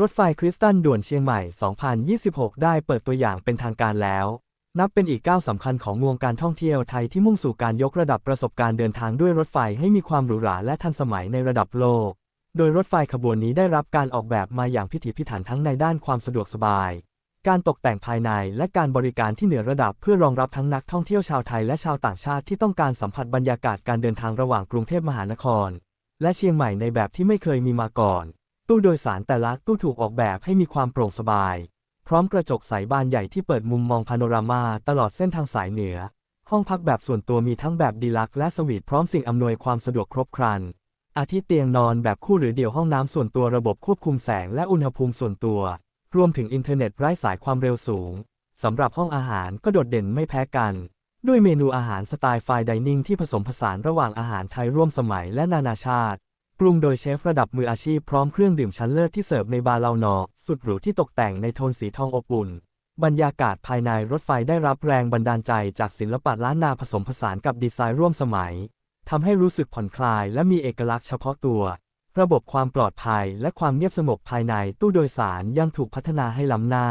รถไฟคริสตัลด่วนเชียงใหม่ 2026 ได้เปิดตัวอย่างเป็นทางการแล้ว นับเป็นอีกก้าวสำคัญของวงการท่องเที่ยวไทยที่มุ่งสู่การยกระดับประสบการณ์เดินทางด้วยรถไฟให้มีความหรูหราและทันสมัยในระดับโลก โดยรถไฟขบวนนี้ได้รับการออกแบบมาอย่างพิถีพิถันทั้งในด้านความสะดวกสบาย การตกแต่งภายในและการบริการที่เหนือระดับเพื่อรองรับทั้งนักท่องเที่ยวชาวไทยและชาวต่างชาติที่ต้องการสัมผัสบรรยากาศการเดินทางระหว่างกรุงเทพมหานคร และเชียงใหม่ในแบบที่ไม่เคยมีมาก่อน ตู้โดยสารแต่ละตู้ถูกออกแบบให้มีความโปร่งสบาย พร้อมกระจกใสบานใหญ่ที่เปิดมุมมองพาโนรามาตลอดเส้นทางสายเหนือ ห้องพักแบบส่วนตัวมีทั้งแบบดีลักซ์และสวีทพร้อมสิ่งอำนวยความสะดวกครบครัน อาทิเตียงนอนแบบคู่หรือเดี่ยวห้องน้ำส่วนตัวระบบควบคุมแสงและอุณหภูมิส่วนตัว รวมถึงอินเทอร์เน็ตไร้สายความเร็วสูงสำหรับห้องอาหารก็โดดเด่นไม่แพ้กัน ด้วยเมนูอาหารสไตล์ไฟน์ดิเนิ่งที่ผสมผสานระหว่างอาหารไทยร่วมสมัยและนานาชาติ ปรุงโดยเชฟระดับมืออาชีพพร้อมเครื่องดื่มชั้นเลิศที่เสิร์ฟในบาร์เลานอ สุดหรูที่ตกแต่งในโทนสีทองอบอุ่น บรรยากาศภายในรถไฟได้รับแรงบันดาลใจจากศิลปะล้านนาผสมผสานกับดีไซน์ร่วมสมัยทำให้รู้สึกผ่อนคลายและมีเอกลักษณ์เฉพาะตัว ระบบความปลอดภัยและความเงียบสงบภายในตู้โดยสารยังถูกพัฒนาให้ล้ำหน้า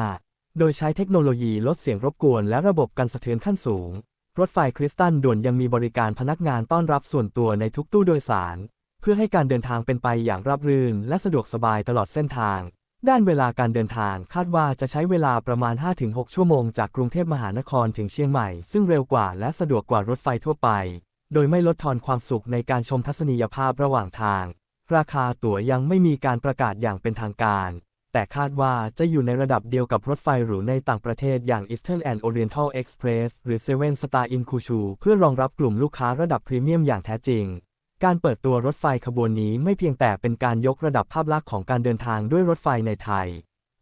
โดยใช้เทคโนโลยีลดเสียงรบกวนและระบบกันสะเทือนขั้นสูง รถไฟคริสตัลด่วนยังมีบริการพนักงานต้อนรับส่วนตัวในทุกตู้โดยสาร เพื่อให้การเดินทางเป็นไปอย่างราบรื่น และสะดวกสบายตลอดเส้นทาง ด้านเวลาการเดินทางคาดว่าจะใช้เวลาประมาณ 5-6 ชั่วโมงจากกรุงเทพมหานครถึงเชียงใหม่ ซึ่งเร็วกว่าและสะดวกกว่ารถไฟทั่วไป โดยไม่ลดทอนความสุขในการชมทัศนียภาพระหว่างทาง ราคาตั๋วยังไม่มีการประกาศอย่างเป็นทางการ แต่คาดว่าจะอยู่ในระดับเดียวกับรถไฟหรูในต่างประเทศอย่าง Eastern and Oriental Express หรือ Seven Star in Kyushu เพื่อรองรับกลุ่มลูกค้าระดับพรีเมียมอย่างแท้จริง การเปิดตัวรถไฟขบวนนี้ไม่เพียงแต่เป็นการยกระดับภาพลักษณ์ของการเดินทางด้วยรถไฟในไทย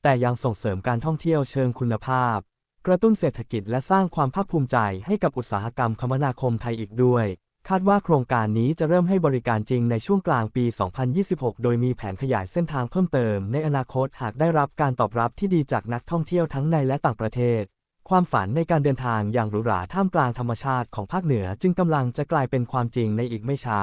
แต่ยังส่งเสริมการท่องเที่ยวเชิงคุณภาพ กระตุ้นเศรษฐกิจและสร้างความภาคภูมิใจให้กับอุตสาหกรรมคมนาคมไทยอีกด้วย คาดว่าโครงการนี้จะเริ่มให้บริการจริงในช่วงกลางปี 2026 โดยมีแผนขยายเส้นทางเพิ่มเติมในอนาคตหากได้รับการตอบรับที่ดีจากนักท่องเที่ยวทั้งในและต่างประเทศ ความฝันในการเดินทางอย่างหรูหราท่ามกลางธรรมชาติของภาคเหนือจึงกำลังจะกลายเป็นความจริงในอีกไม่ช้า